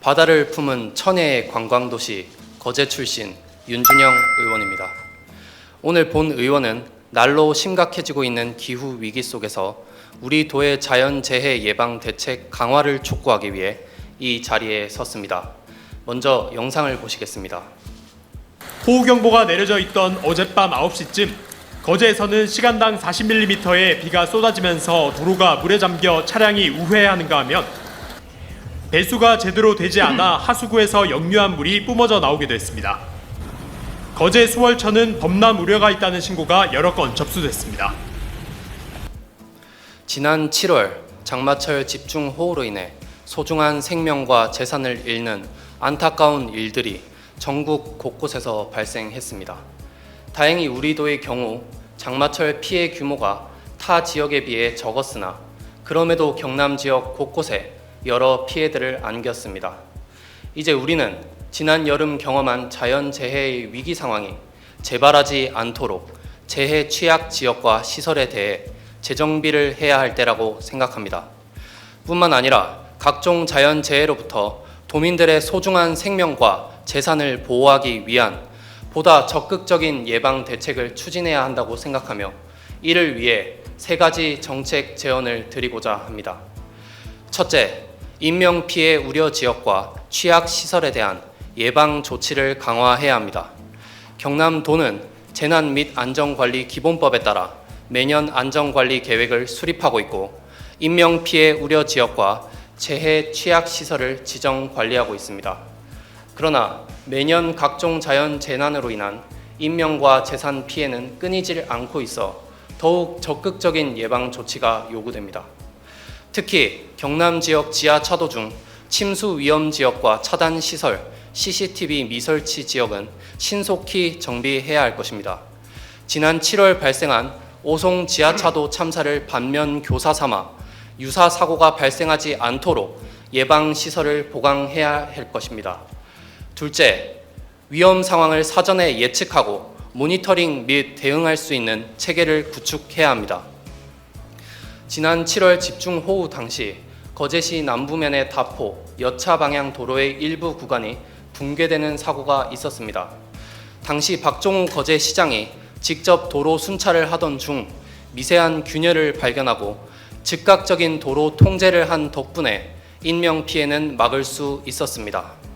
바다를 품은 천혜의 관광도시 거제 출신 윤준영 의원입니다. 오늘 본 의원은 날로 심각해지고 있는 기후 위기 속에서 우리 도의 자연 재해 예방 대책 강화를 촉구하기 위해 이 자리에 섰습니다. 먼저 영상을 보시겠습니다. 호우 경보가 내려져 있던 어젯밤 9시쯤 거제에서는 시간당 40mm의 비가 쏟아지면서 도로가 물에 잠겨 차량이 우회하는가 하면 배수가 제대로 되지 않아 하수구에서 역류한 물이 뿜어져 나오기도 했습니다. 거제 수월천은 범람 우려가 있다는 신고가 여러 건 접수됐습니다. 지난 7월 장마철 집중 호우로 인해 소중한 생명과 재산을 잃는 안타까운 일들이 전국 곳곳에서 발생했습니다. 다행히 우리 도의 경우 장마철 피해 규모가 타 지역에 비해 적었으나 그럼에도 경남 지역 곳곳에 여러 피해들을 안겼습니다. 이제 우리는 지난 여름 경험한 자연재해의 위기 상황이 재발하지 않도록 재해 취약 지역과 시설에 대해 재정비를 해야 할 때라고 생각합니다. 뿐만 아니라 각종 자연재해로부터 도민들의 소중한 생명과 재산을 보호하기 위한 보다 적극적인 예방 대책을 추진해야 한다고 생각하며 이를 위해 세 가지 정책 제언을 드리고자 합니다. 첫째, 인명 피해 우려 지역과 취약 시설에 대한 예방 조치를 강화해야 합니다. 경남도는 재난 및 안전관리 기본법에 따라 매년 안전관리 계획을 수립하고 있고 인명 피해 우려 지역과 재해 취약 시설을 지정 관리하고 있습니다. 그러나 매년 각종 자연 재난으로 인한 인명과 재산 피해는 끊이질 않고 있어 더욱 적극적인 예방 조치가 요구됩니다. 특히 경남 지역 지하 차도 중 침수 위험 지역과 차단 시설, CCTV 미설치 지역은 신속히 정비해야 할 것입니다. 지난 7월 발생한 오송 지하차도 참사를 반면 교사 삼아 유사 사고가 발생하지 않도록 예방 시설을 보강해야 할 것입니다. 둘째, 위험 상황을 사전에 예측하고 모니터링 및 대응할 수 있는 체계를 구축해야 합니다. 지난 7월 집중 호우 당시 거제시 남부면의 다포 여차 방향 도로의 일부 구간이 붕괴되는 사고가 있었습니다. 당시 박종우 거제시장이 직접 도로 순찰을 하던 중 미세한 균열을 발견하고 즉각적인 도로 통제를 한 덕분에 인명 피해는 막을 수 있었습니다.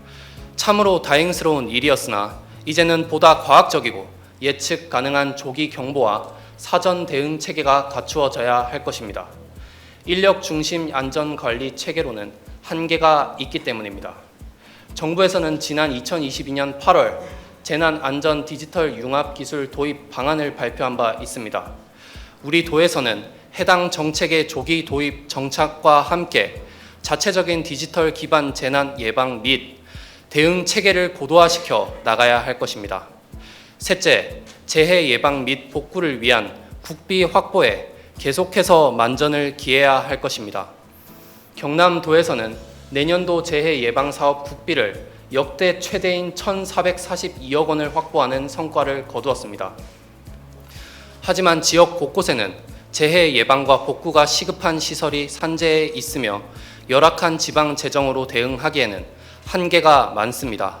참으로 다행스러운 일이었으나 이제는 보다 과학적이고 예측 가능한 조기 경보와 사전 대응 체계가 갖추어져야 할 것입니다. 인력 중심 안전 관리 체계로는 한계가 있기 때문입니다. 정부에서는 지난 2022년 8월 재난 안전 디지털 융합 기술 도입 방안을 발표한 바 있습니다. 우리 도에서는 해당 정책의 조기 도입 정착과 함께 자체적인 디지털 기반 재난 예방 및 대응 체계를 고도화시켜 나가야 할 것입니다. 셋째, 재해 예방 및 복구를 위한 국비 확보에 계속해서 만전을 기해야 할 것입니다. 경남도에서는 내년도 재해 예방 사업 국비를 역대 최대인 1,442억 원을 확보하는 성과를 거두었습니다. 하지만 지역 곳곳에는 재해 예방과 복구가 시급한 시설이 산재해 있으며 열악한 지방 재정으로 대응하기에는 한계가 많습니다.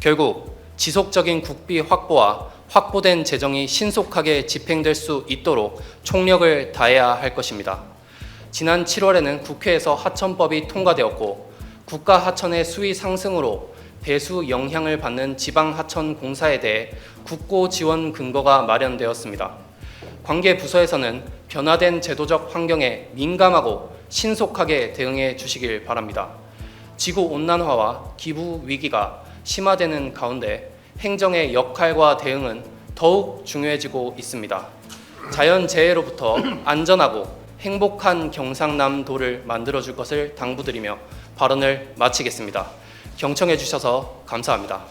결국 지속적인 국비 확보와 확보된 재정이 신속하게 집행될 수 있도록 총력을 다해야 할 것입니다. 지난 7월에는 국회에서 하천법이 통과되었고 국가 하천의 수위 상승으로 배수 영향을 받는 지방 하천 공사에 대해 국고 지원 근거가 마련되었습니다. 관계 부서에서는 변화된 제도적 환경에 민감하고 신속하게 대응해 주시길 바랍니다. 지구 온난화와 기후 위기가 심화되는 가운데 행정의 역할과 대응은 더욱 중요해지고 있습니다. 자연 재해로부터 안전하고 행복한 경상남도를 만들어 줄 것을 당부드리며 발언을 마치겠습니다. 경청해 주셔서 감사합니다.